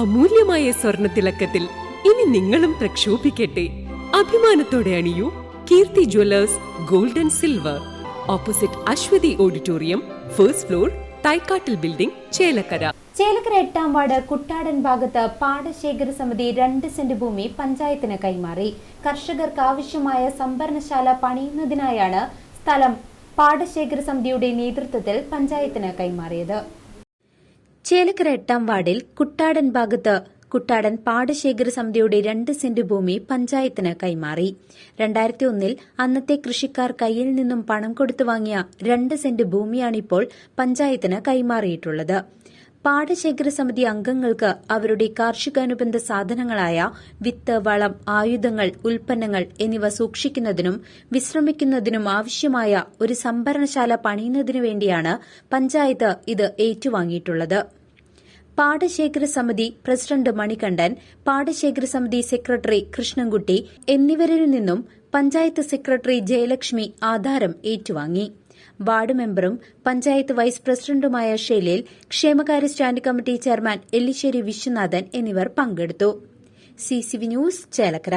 അമൂല്യമായ സ്വർണത്തിളക്കത്തിൽ ഇനി നിങ്ങളും പ്രക്ഷോഭിക്കട്ടെ. അഭിമാനത്തോടെ അണിയൂ Keerthi jewellers gold and silver. Opposite Aswathi auditorium first floor തൈക്കാട്ടിൽ building Chelakkara. Chelakkara എട്ടാം വാർഡ് കുട്ടാടൻ ഭാഗത്ത് പാടശേഖര സമിതി രണ്ട് സെന്റ് ഭൂമി പഞ്ചായത്തിന് കൈമാറി. കർഷകർക്ക് ആവശ്യമായ സംഭരണശാല പണിയുന്നതിനായാണ് സ്ഥലം പാടശേഖര സമിതിയുടെ നേതൃത്വത്തിൽ പഞ്ചായത്തിന് കൈമാറിയത്. ചേലക്കര എട്ടാം വാർഡിൽ കുട്ടാടൻ ഭാഗത്ത് കുട്ടാടൻ പാടശേഖര സമിതിയുടെ രണ്ട് സെന്റ് ഭൂമി പഞ്ചായത്തിന് കൈമാറി. രണ്ടായിരത്തി ഒന്നിൽ അന്നത്തെ കൃഷിക്കാർ കയ്യിൽ നിന്നും പണം കൊടുത്തു വാങ്ങിയ രണ്ട് സെന്റ് ഭൂമിയാണിപ്പോൾ പഞ്ചായത്തിന് കൈമാറിയിട്ടുള്ളത്. പാടശേഖര സമിതി അംഗങ്ങൾക്ക് അവരുടെ കാർഷികാനുബന്ധ സാധനങ്ങളായ വിത്ത് വളം ആയുധങ്ങൾ ഉൽപ്പന്നങ്ങൾ എന്നിവ സൂക്ഷിക്കുന്നതിനും വിശ്രമിക്കുന്നതിനും ആവശ്യമായ ഒരു സംഭരണശാല പണിയുന്നതിനു വേണ്ടിയാണ് പഞ്ചായത്ത് ഇത് ഏറ്റുവാങ്ങിയിട്ടുള്ളത്. പാടശേഖര സമിതി പ്രസിഡന്റ് മണികണ്ഠൻ പാടശേഖര സമിതി സെക്രട്ടറി കൃഷ്ണൻകുട്ടി എന്നിവരിൽ നിന്നും പഞ്ചായത്ത് സെക്രട്ടറി ജയലക്ഷ്മി ആധാരം ഏറ്റുവാങ്ങി. വാർഡ് മെമ്പറും പഞ്ചായത്ത് വൈസ് പ്രസിഡന്റുമായ ഷെലീൽ ക്ഷേമകാര്യ stand committee chairman Ellissery Viswanathan എന്നിവർ പങ്കെടുത്തു. CCV news Chelakkara.